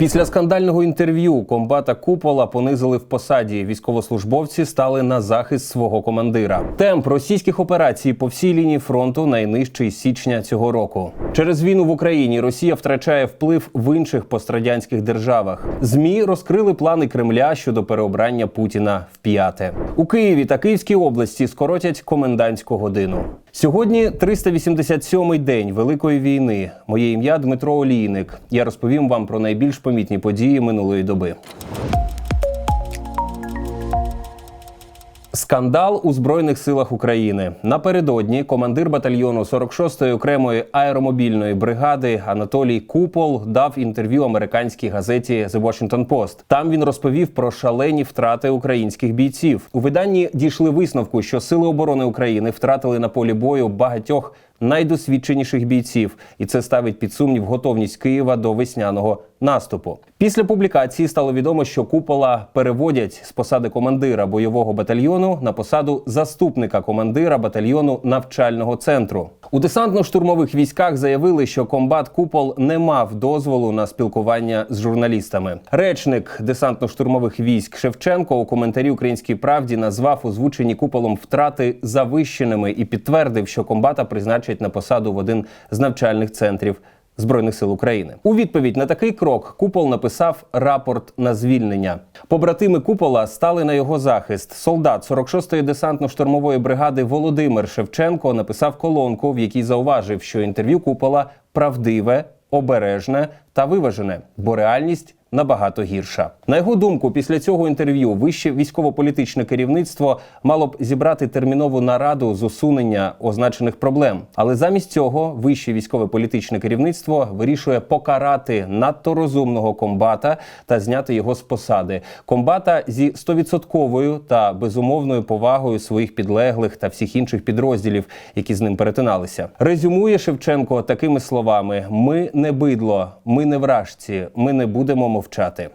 Після скандального інтерв'ю комбата Купола понизили в посаді. Військовослужбовці стали на захист свого командира. Темп російських операцій по всій лінії фронту найнижчий січня цього року. Через війну в Україні Росія втрачає вплив в інших пострадянських державах. Змі розкрили плани Кремля щодо переобрання Путіна в п'яте. У Києві та Київській області скоротять комендантську годину. Сьогодні 387-й день Великої війни. Моє ім'я Дмитро Олійник. Я розповім вам про найбільш помітні події минулої доби. Скандал у збройних силах України напередодні командир батальйону 46-ї окремої аеромобільної бригади Анатолій Купол дав інтерв'ю американській газеті The Washington Post. Там він розповів про шалені втрати українських бійців. У виданні дійшли висновку, що сили оборони України втратили на полі бою багатьох найдосвідченіших бійців, і це ставить під сумнів готовність Києва до весняного наступу. Після публікації стало відомо, що купола переводять з посади командира бойового батальйону на посаду заступника командира батальйону навчального центру. У десантно-штурмових військах заявили, що комбат Купол не мав дозволу на спілкування з журналістами. Речник десантно-штурмових військ Шевченко у коментарі Українській правді назвав озвучені куполом втрати завищеними і підтвердив, що комбата призначать на посаду в один з навчальних центрів. Збройних сил України у відповідь на такий крок Купол написав рапорт на звільнення. Побратими Купола стали на його захист. Солдат 46-ї десантно-штурмової бригади Володимир Шевченко написав колонку, в якій зауважив, що інтерв'ю Купола правдиве, обережне та виважене, бо реальність набагато гірша. На його думку, після цього інтерв'ю вище військово-політичне керівництво мало б зібрати термінову нараду з усунення означених проблем. Але замість цього вище військове-політичне керівництво вирішує покарати надто розумного комбата та зняти його з посади. Комбата зі стовідсотковою та безумовною повагою своїх підлеглих та всіх інших підрозділів, які з ним перетиналися. Резюмує Шевченко такими словами: ми не бидло, ми не вражці, ми не будемо мовчати.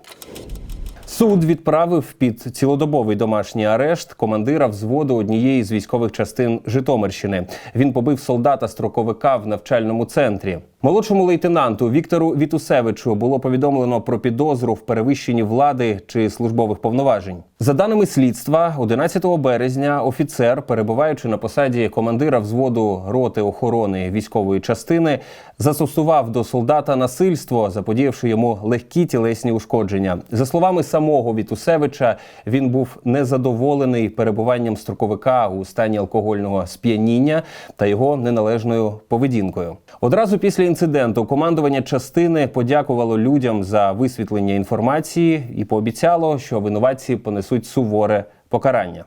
Суд відправив під цілодобовий домашній арешт командира взводу однієї з військових частин Житомирщини. Він побив солдата строковика в навчальному центрі. Молодшому лейтенанту Віктору Вітусевичу було повідомлено про підозру в перевищенні влади чи службових повноважень. За даними слідства, 11 березня офіцер, перебуваючи на посаді командира взводу роти охорони військової частини, застосував до солдата насильство, заподіявши йому легкі тілесні ушкодження. За словами самого Вітусевича, він був незадоволений перебуванням строковика у стані алкогольного сп'яніння та його неналежною поведінкою. Одразу після інциденту командування частини подякувало людям за висвітлення інформації і пообіцяло, що винуватці понесуть суворе покарання.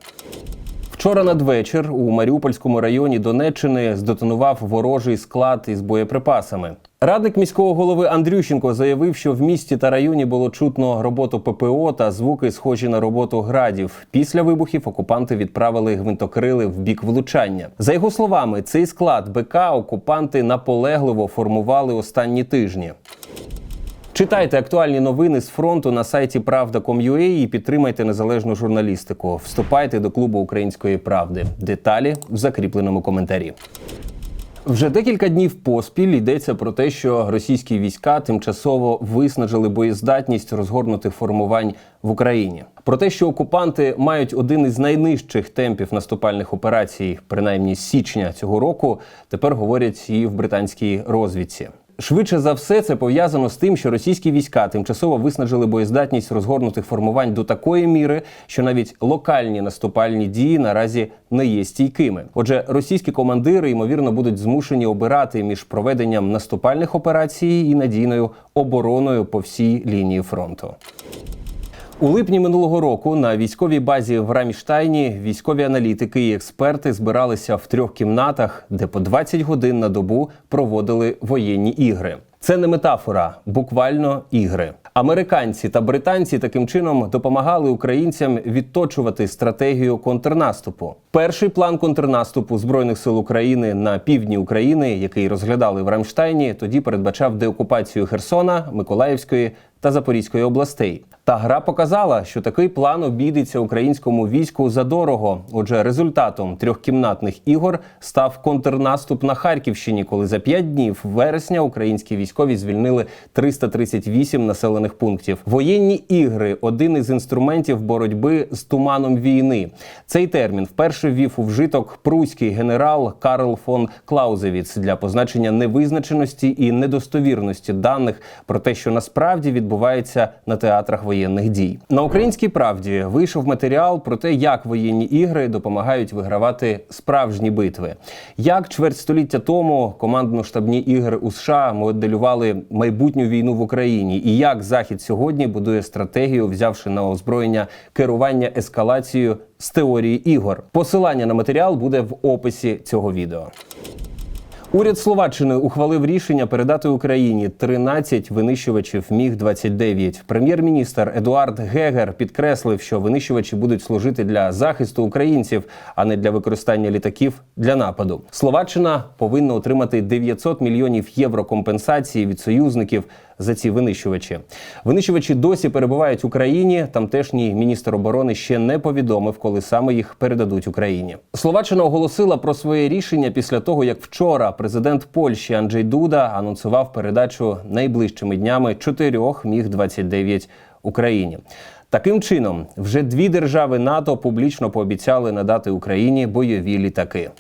Вчора надвечір у Маріупольському районі Донеччини здетонував ворожий склад із боєприпасами. Радник міського голови Андрющенко заявив, що в місті та районі було чутно роботу ППО та звуки, схожі на роботу градів. Після вибухів окупанти відправили гвинтокрили в бік влучання. За його словами, цей склад БК окупанти наполегливо формували останні тижні. Читайте актуальні новини з фронту на сайті Правда.com.ua і підтримайте незалежну журналістику. Вступайте до клубу української правди. Деталі в закріпленому коментарі. Вже декілька днів поспіль йдеться про те, що російські війська тимчасово виснажили боєздатність розгорнутих формувань в Україні. Про те, що окупанти мають один із найнижчих темпів наступальних операцій, принаймні з січня цього року, тепер говорять і в британській розвідці. Швидше за все, це пов'язано з тим, що російські війська тимчасово виснажили боєздатність розгорнутих формувань до такої міри, що навіть локальні наступальні дії наразі не є стійкими. Отже, російські командири ймовірно будуть змушені обирати між проведенням наступальних операцій і надійною обороною по всій лінії фронту. У липні минулого року на військовій базі в Рамштайні військові аналітики і експерти збиралися в трьох кімнатах, де по 20 годин на добу проводили воєнні ігри. Це не метафора, буквально ігри. Американці та британці таким чином допомагали українцям відточувати стратегію контрнаступу. Перший план контрнаступу збройних сил України на півдні України, який розглядали в Рамштайні, тоді передбачав деокупацію Херсона, Миколаївської та Запорізької областей. Та гра показала, що такий план обійдеться українському війську задорого. Отже, результатом трьохкімнатних ігор став контрнаступ на Харківщині, коли за п'ять днів вересня українські військові звільнили 338 населених пунктів. Воєнні ігри один із інструментів боротьби з туманом війни. Цей термін вперше ввів у вжиток пруський генерал Карл фон Клаузевіц для позначення невизначеності і недостовірності даних про те, що насправді відбувається на театрах воєнних дій. На українській правді вийшов матеріал про те, як воєнні ігри допомагають вигравати справжні битви. Як чверть століття тому командно-штабні ігри у США моделювали майбутню війну в Україні, і як Захід сьогодні будує стратегію, взявши на озброєння керування ескалацією з теорії ігор. Посилання на матеріал буде в описі цього відео. Уряд Словаччини ухвалив рішення передати Україні 13 винищувачів Міг 29 Прем'єр-міністр Едуард Гегер підкреслив, що винищувачі будуть служити для захисту українців, а не для використання літаків для нападу. Словаччина повинна отримати 900 мільйонів євро компенсації від союзників за ці винищувачі. Винищувачі досі перебувають в Україні. Тамтешній міністр оборони ще не повідомив, коли саме їх передадуть Україні. Словаччина оголосила про своє рішення після того, як вчора президент Польщі Анджей Дуда анонсував передачу найближчими днями чотирьох міг 29 Україні. Таким чином, вже дві держави НАТО публічно пообіцяли надати Україні бойові літаки.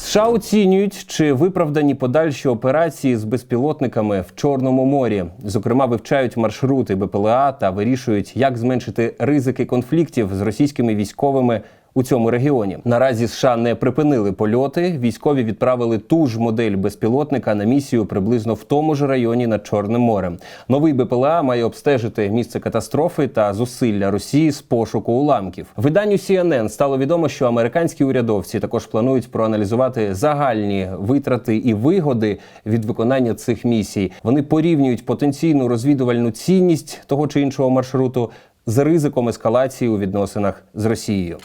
США оцінюють, чи виправдані подальші операції з безпілотниками в Чорному морі. Зокрема, вивчають маршрути БПЛА та вирішують, як зменшити ризики конфліктів з російськими військовими. У цьому регіоні наразі США не припинили польоти. Військові відправили ту ж модель безпілотника на місію приблизно в тому ж районі над Чорним морем. Новий БПЛА має обстежити місце катастрофи та зусилля Росії з пошуку уламків. Виданню CNN стало відомо, що американські урядовці також планують проаналізувати загальні витрати і вигоди від виконання цих місій. Вони порівнюють потенційну розвідувальну цінність того чи іншого маршруту з ризиком ескалації у відносинах з Росією.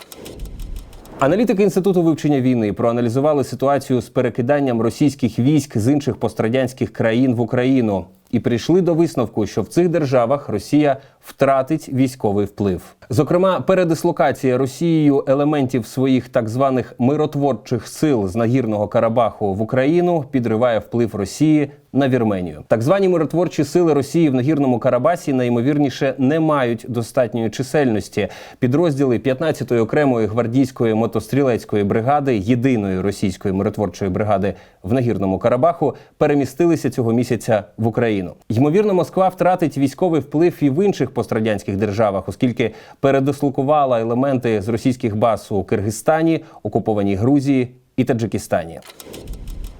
Аналітики інституту вивчення війни проаналізували ситуацію з перекиданням російських військ з інших пострадянських країн в Україну і прийшли до висновку, що в цих державах Росія втратить військовий вплив. Зокрема, передислокація Росією елементів своїх так званих миротворчих сил з нагірного Карабаху в Україну підриває вплив Росії на Вірменію. Так звані миротворчі сили Росії в нагірному Карабасі найімовірніше не мають достатньої чисельності. Підрозділи 15-ї окремої гвардійської мотострілецької бригади, єдиної російської миротворчої бригади в нагірному Карабаху, перемістилися цього місяця в Україну. Ймовірно, Москва втратить військовий вплив і в інших пострадянських державах, оскільки передислокувала елементи з російських баз у Киргизстані, окупованій Грузії і Таджикистані.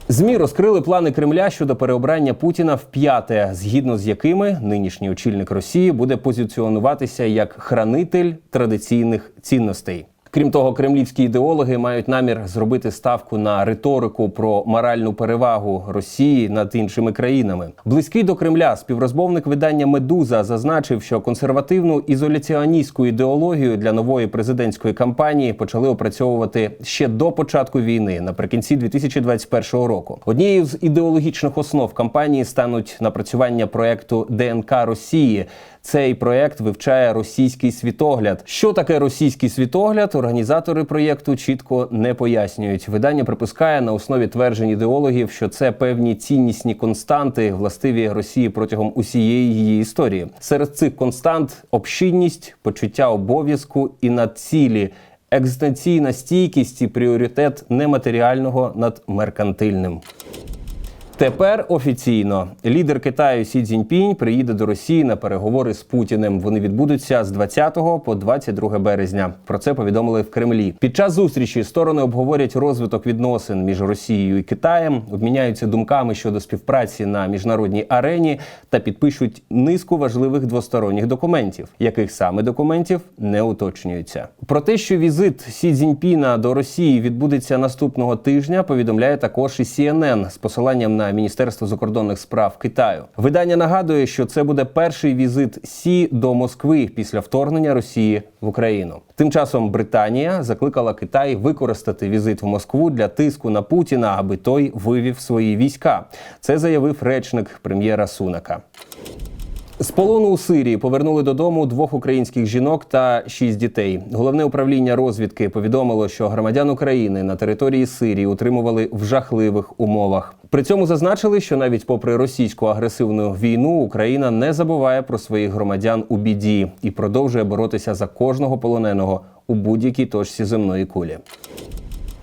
Змі розкрили плани Кремля щодо переобрання Путіна в п'яте, згідно з якими нинішній очільник Росії буде позиціонуватися як хранитель традиційних цінностей. Крім того, кремлівські ідеологи мають намір зробити ставку на риторику про моральну перевагу Росії над іншими країнами. Близький до Кремля співрозмовник видання Медуза зазначив, що консервативну ізоляціоністську ідеологію для нової президентської кампанії почали опрацьовувати ще до початку війни, наприкінці 2021 року. Однією з ідеологічних основ кампанії стануть напрацювання проекту ДНК Росії. Цей проект вивчає російський світогляд. Що таке російський світогляд? Організатори проєкту чітко не пояснюють. Видання припускає на основі тверджень ідеологів, що це певні ціннісні константи, властиві Росії протягом усієї її історії. Серед цих констант общинність, почуття обов'язку і надцілі. Екзистенційна стійкість і пріоритет нематеріального над меркантильним. Тепер офіційно лідер Китаю Сі Цзіньпінь приїде до Росії на переговори з Путіним. Вони відбудуться з 20 по 22 березня. Про це повідомили в Кремлі. Під час зустрічі сторони обговорять розвиток відносин між Росією і Китаєм, обміняються думками щодо співпраці на міжнародній арені та підпишуть низку важливих двосторонніх документів, яких саме документів не уточнюється. Про те, що візит Сі Цзіньпіна до Росії відбудеться наступного тижня, повідомляє також і CNN з посиланням на Міністерство закордонних справ Китаю. Видання нагадує, що це буде перший візит Сі до Москви після вторгнення Росії в Україну. Тим часом Британія закликала Китай використати візит в Москву для тиску на Путіна, аби той вивів свої війська. Це заявив речник прем'єра Сунака. З полону у Сирії повернули додому двох українських жінок та шість дітей. Головне управління розвідки повідомило, що громадян України на території Сирії утримували в жахливих умовах. При цьому зазначили, що навіть попри російську агресивну війну Україна не забуває про своїх громадян у біді і продовжує боротися за кожного полоненого у будь-якій точці земної кулі.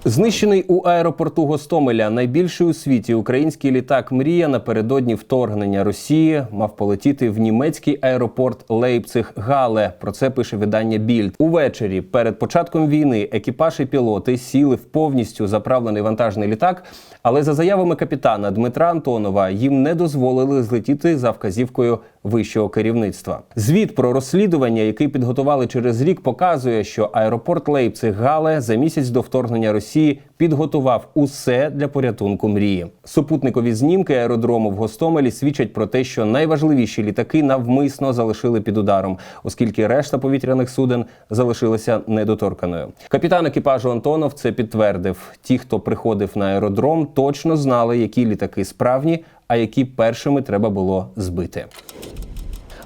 Знищений у аеропорту Гостомеля найбільший у світі український літак Мрія напередодні вторгнення Росії мав полетіти в німецький аеропорт Лейпциг Гале. Про це пише видання Більд. Увечері перед початком війни екіпаж і пілоти сіли в повністю заправлений вантажний літак. Але за заявами капітана Дмитра Антонова їм не дозволили злетіти за вказівкою вищого керівництва. Звіт про розслідування, який підготували через рік, показує, що аеропорт Лейпциг Гале за місяць до вторгнення Росії підготував усе для порятунку мрії. Супутникові знімки аеродрому в Гостомелі свідчать про те, що найважливіші літаки навмисно залишили під ударом, оскільки решта повітряних суден залишилася недоторканою. Капітан екіпажу Антонов це підтвердив. Ті, хто приходив на аеродром, точно знали, які літаки справні, а які першими треба було збити.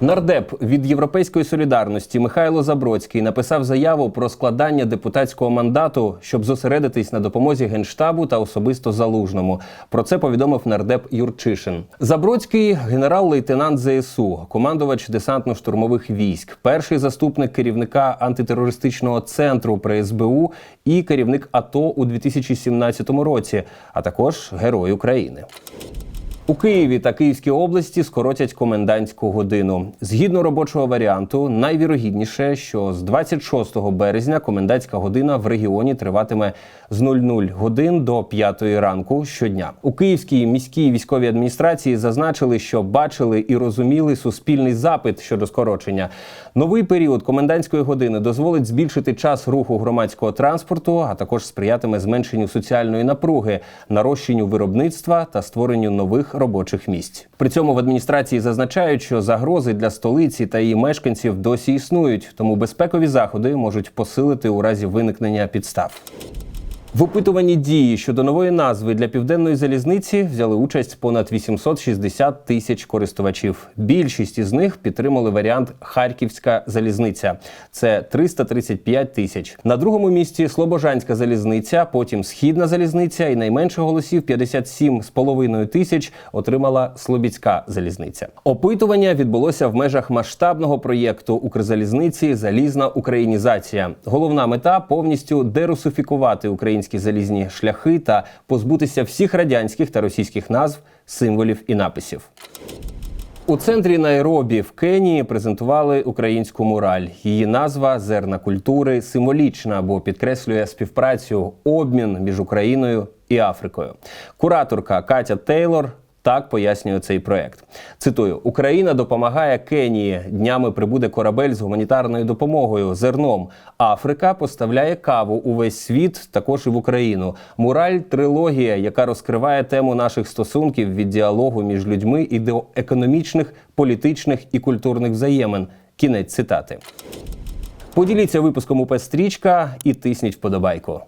Нардеп від Європейської солідарності Михайло Забродський написав заяву про складання депутатського мандату, щоб зосередитись на допомозі генштабу та особисто залужному. Про це повідомив нардеп Юрчишин. Забродський генерал-лейтенант ЗСУ, командувач десантно-штурмових військ, перший заступник керівника антитерористичного центру при СБУ і керівник АТО у 2017 році, а також Герой України. У Києві та Київській області скоротять комендантську годину. Згідно робочого варіанту, найвірогідніше, що з 26 березня комендантська година в регіоні триватиме з 00 годин до 5 ранку щодня. У Київській міській військовій адміністрації зазначили, що бачили і розуміли суспільний запит щодо скорочення. Новий період комендантської години дозволить збільшити час руху громадського транспорту, а також сприятиме зменшенню соціальної напруги, нарощенню виробництва та створенню нових робочих місць. При цьому в адміністрації зазначають, що загрози для столиці та її мешканців досі існують, тому безпекові заходи можуть посилити у разі виникнення підстав. В опитуванні дії щодо нової назви для південної залізниці взяли участь понад 860 тисяч користувачів. Більшість із них підтримали варіант Харківська залізниця. Це 335 тисяч. На другому місці Слобожанська залізниця, потім Східна залізниця і найменше голосів 57,5 тисяч отримала Слобідська залізниця. Опитування відбулося в межах масштабного проєкту Укрзалізниці Залізна українізація. Головна мета повністю дерусифікувати українські залізні шляхи та позбутися всіх радянських та російських назв, символів і написів. У центрі Найробі в Кенії презентували українську мураль. Її назва зерна культури символічна, бо підкреслює співпрацю, обмін між Україною і Африкою. Кураторка Катя Тейлор. Так пояснює цей проект. Цитую: Україна допомагає Кенії. Днями прибуде корабель з гуманітарною допомогою, зерном. Африка поставляє каву у весь світ, також і в Україну. Мураль трилогія, яка розкриває тему наших стосунків від діалогу між людьми і до економічних, політичних і культурних взаємин. Кінець цитати. Поділіться випуском УП Стрічка і тисніть вподобайку.